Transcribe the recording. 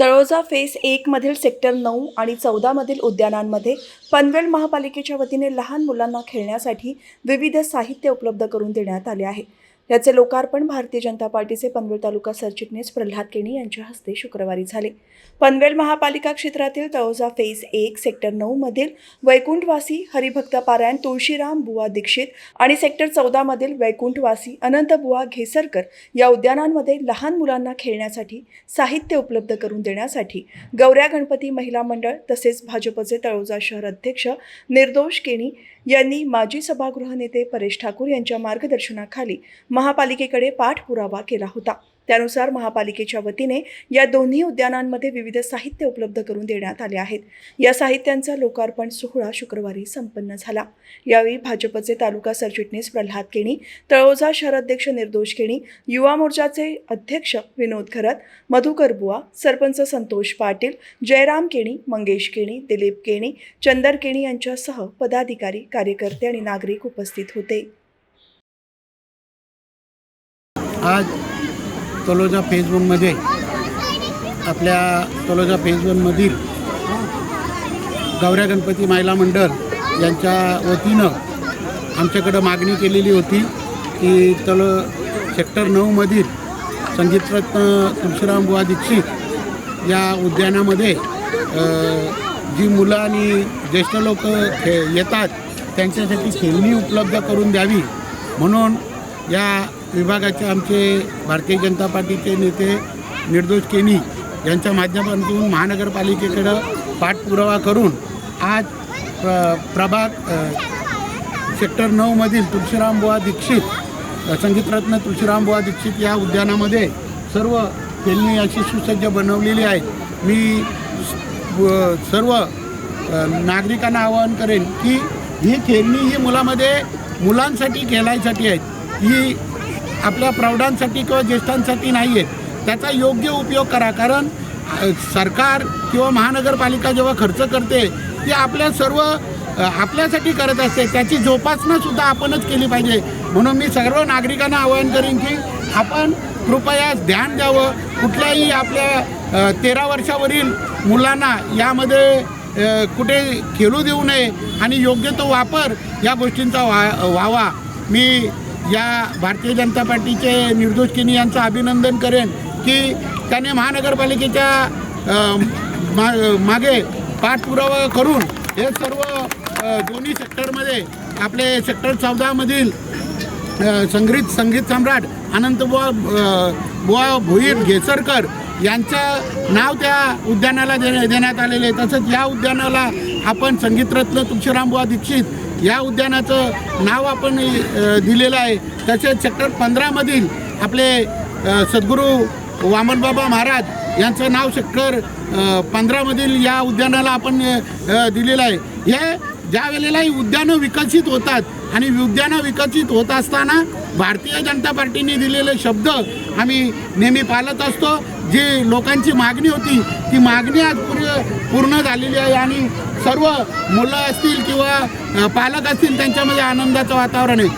Taloja face एकमधील sector नऊ आणि चौदामधील उद्यानांमध्ये पनवेल महापालिकेच्या वतीने लहान मुलांना खेळण्यासाठी विविध साहित्य उपलब्ध करून देण्यात आले आहे. याचे लोकार्पण भारतीय जनता पार्टीचे पनवेल तालुका सरचिटणीस प्रल्हाद केणी यांच्या हस्ते शुक्रवारी झाले. पनवेल महापालिका क्षेत्रातील तळोजा फेज एक सेक्टर नऊ मधील वैकुंठवासी हरिभक्त पारायण तुळशीराम बुवा दीक्षित आणि सेक्टर चौदामधील वैकुंठवासी अनंत बुवा घेसरकर या उद्यानांमध्ये लहान मुलांना खेळण्यासाठी साहित्य उपलब्ध करून देण्यासाठी गौऱ्या गणपती महिला मंडळ तसेच भाजपचे तळोजा शहर अध्यक्ष निर्दोष केणी यांनी माजी सभागृह नेते परेश ठाकूर यांच्या मार्गदर्शनाखाली महापालिकेकडे पाठपुरावा केला होता. त्यानुसार महापालिकेच्या वतीने या दोन्ही उद्यानांमध्ये विविध साहित्य उपलब्ध करून देण्यात आले आहेत. या साहित्यांचा लोकार्पण सोहळा शुक्रवारी संपन्न झाला. यावेळी भाजपचे तालुका सरचिटणीस प्रल्हाद केणी तळोजा शहराध्यक्ष निर्दोष केणी युवा मोर्चाचे अध्यक्ष विनोद खरत मधुकर बुवा सरपंच संतोष पाटील जयराम केणी मंगेश केणी दिलीप केणी चंदर केणी यांच्यासह पदाधिकारी कार्यकर्ते आणि नागरिक उपस्थित होते. आज तलोजा फेज वनमध्ये आपल्या तलोजा फेज वनमधील गौऱ्या गणपती महिला मंडळ यांच्या वतीनं आमच्याकडं मागणी केलेली होती की तल सेक्टर नऊमधील संगीतरत्न तुळशीराम बुवा दीक्षित या उद्यानामध्ये जी मुलं आणि ज्येष्ठ लोक खे येतात त्यांच्यासाठी खेळणी उपलब्ध करून द्यावी. म्हणून या विभागाचे आमचे भारतीय जनता पार्टीचे नेते निर्दोष केनी यांच्या माध्यमातून महानगरपालिकेकडं पाठपुरावा करून आज प्र प्रभाग सेक्टर नऊमधील तुळशीराम बुवा दीक्षित संगीतरत्न तुळशीराम बुवा दीक्षित या उद्यानामध्ये सर्व खेळणी अशी सुसज्ज बनवलेली आहेत. मी सर्व नागरिकांना आवाहन करेन की ही खेळणी ही मुलामध्ये मुलांसाठी खेळायसाठी आहेत. ही आपल्या प्रौढांसाठी किंवा ज्येष्ठांसाठी नाही आहेत त्याचा योग्य उपयोग करा. कारण सरकार किंवा महानगरपालिका जेव्हा खर्च करते ती आपल्या सर्व आपल्यासाठी करत असते. त्याची जोपासनासुद्धा आपणच केली पाहिजे. म्हणून मी सर्व नागरिकांना आवाहन करेन की आपण कृपया ध्यान द्यावं. कुठल्याही आपल्या तेरा वर्षावरील मुलांना यामध्ये कुठे खेळू देऊ नये आणि योग्य तो वापर या गोष्टींचा व्हा व्हावा. मी या भारतीय जनता पार्टीचे निर्दोष किनी यांचं अभिनंदन करेन की त्याने महानगरपालिकेच्या मा मागे पाठपुरावा करून हे सर्व दोन्ही सेक्टरमध्ये आपले सेक्टर चौदामधील संगीत संगीत सम्राट अनंतबुवा बुवा भोईर घेसरकर यांचं नाव त्या उद्यानाला दे देण्यात आलेले आहे. तसंच या उद्यानाला आपण संगीतरत्न तुळशीरामबुवा दीक्षित या उद्यानाचं नाव आपण दिलेलं आहे. तसेच सेक्टर पंधरामधील आपले सद्गुरू वामनबाबा महाराज यांचं नाव सेक्टर पंधरामधील या उद्यानाला आपण दिलेलं आहे. हे ज्या वेळेला ही उद्यानं विकसित होतात आणि उद्यानं विकसित होत असताना भारतीय जनता पार्टीने दिलेले शब्द आम्ही नेहमी पाळत असतो. जी लोकांची मागणी होती ती मागणी आज पूर्ण पूर्ण झालेली आहे आणि सर्व मुलं असतील किंवा पालक असतील त्यांच्यामध्ये आनंदाचं वातावरण आहे.